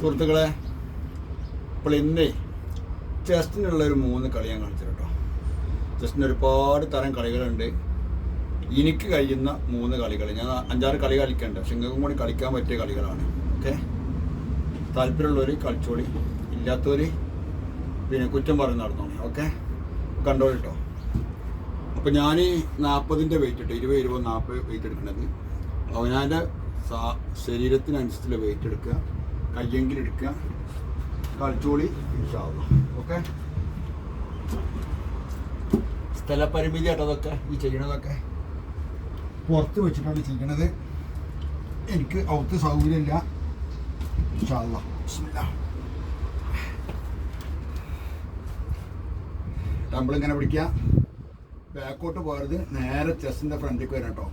സുഹൃത്തുക്കളെ അപ്പോൾ ഇന്നേ ചെസ്റ്റിനുള്ള ഒരു മൂന്ന് കളി ഞാൻ കാണിച്ചു കേട്ടോ ചെസ്റ്റിന് ഒരുപാട് തരം കളികളുണ്ട്. എനിക്ക് കഴിയുന്ന മൂന്ന് കളികൾ. ഞാൻ അഞ്ചാറ് കളി കളിക്കണ്ട. പക്ഷെ കൂടി കളിക്കാൻ പറ്റിയ കളികളാണ്. ഓക്കെ? താല്പര്യമുള്ളവർ കളിച്ചോളി. ഇല്ലാത്തവർ പിന്നെ കുറ്റം പറഞ്ഞ് നടന്നോളി. ഓക്കെ? കണ്ടോളി കേട്ടോ അപ്പോൾ ഞാൻ നാൽപ്പതിന്റെ വെയിറ്റ് ഇട്ട് ഇരുപത് ഇരുപത് നാൽപ്പത് വെയിറ്റ് അവനാന്റെ സാ ശരീരത്തിനനുസരിച്ചുള്ള വെയിറ്റ് എടുക്കുക. കയ്യെങ്കിൽ എടുക്കാം കളിച്ചോളി ഓക്കെ? സ്ഥലപരിമിതി ആട്ടോ അതൊക്കെ ഈ ചെയ്യണതൊക്കെ? പുറത്ത് വെച്ചിട്ടാണ് ചെയ്യണത്. എനിക്ക് അവിടുത്തെ സൗകര്യമില്ല. ഇൻഷാള്ള ഇങ്ങനെ പിടിക്കുക. ബാക്കോട്ട് പോകരുത്. നേരെ ചെസ്സിന്റെ ഫ്രണ്ടിലേക്ക് വരാം കേട്ടോ.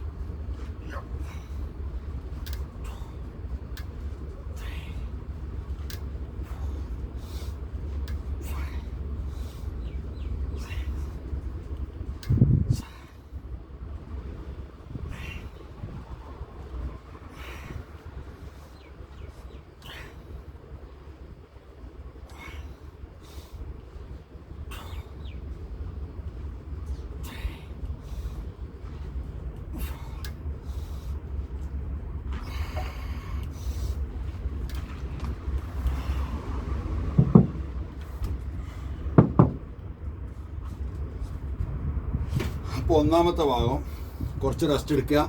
അപ്പോൾ ഒന്നാമത്തെ ഭാഗം കുറച്ച് റെസ്റ്റ് എടുക്കുക.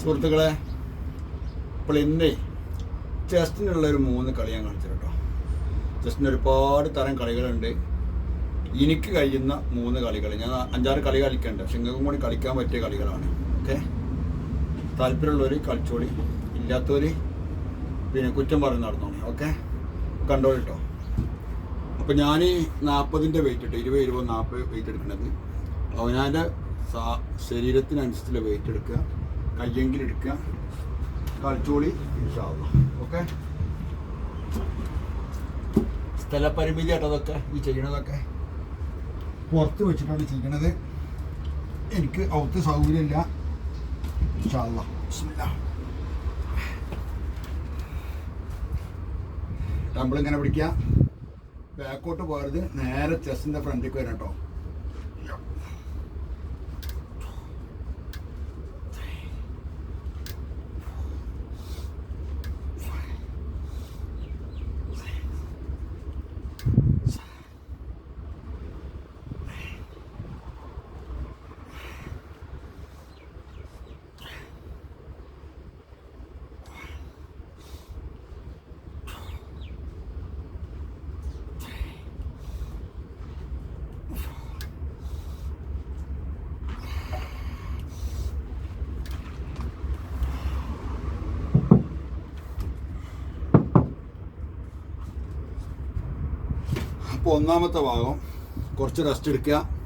സുഹൃത്തുക്കളെ ഇപ്പോൾ ഇന്നേ ചെസ്റ്റിനുള്ള ഒരു മൂന്ന് കളി ഞാൻ കാണിച്ചു കേട്ടോ. ചെസ്റ്റിന് ഒരുപാട് തരം കളികളുണ്ട്. എനിക്ക് കഴിയുന്ന മൂന്ന് കളികൾ. ഞാൻ അഞ്ചാറ് കളി കളിക്കണ്ട. പക്ഷെ കൂടി കളിക്കാൻ പറ്റിയ കളികളാണ്. ഓക്കെ? താല്പര്യമുള്ളവർ കളിച്ചോളി. ഇല്ലാത്തവർ പിന്നെ കുറ്റം പറഞ്ഞ് നടന്നോളി. ഓക്കെ? കണ്ടോളി കേട്ടോ. അപ്പോൾ ഞാൻ നാൽപ്പതിന്റെ വെയിറ്റ് ഇട്ട്. ഇരുപത് ഇരുപത് നാൽപ്പത് വെയിറ്റ് എടുക്കുന്നത് അവനാന്റെ ശരീരത്തിനനുസരിച്ചുള്ള വെയിറ്റ് എടുക്കുക. കയ്യെങ്കിൽ എടുക്കുക കളിച്ചോളി ഇൻഷാള്ള ഓക്കെ? സ്ഥലപരിമിതി ആട്ടോ അതൊക്കെ ഈ ചെയ്യണതൊക്കെ പുറത്ത് വെച്ചിട്ടാണ് ചെയ്യണത്. എനിക്ക് അവിടുത്തെ സൗകര്യമില്ല. ഡമ്പിൾ ഇങ്ങനെ പിടിക്കുക. ബാക്കോട്ട് പോകരുത്. നേരെ ചെസ്സിന്റെ ഫ്രണ്ടിലേക്ക് വരാം കേട്ടോ. ഒന്നാമത്തെ ഭാഗം കുറച്ച് റെസ്റ്റ് എടുക്കുക.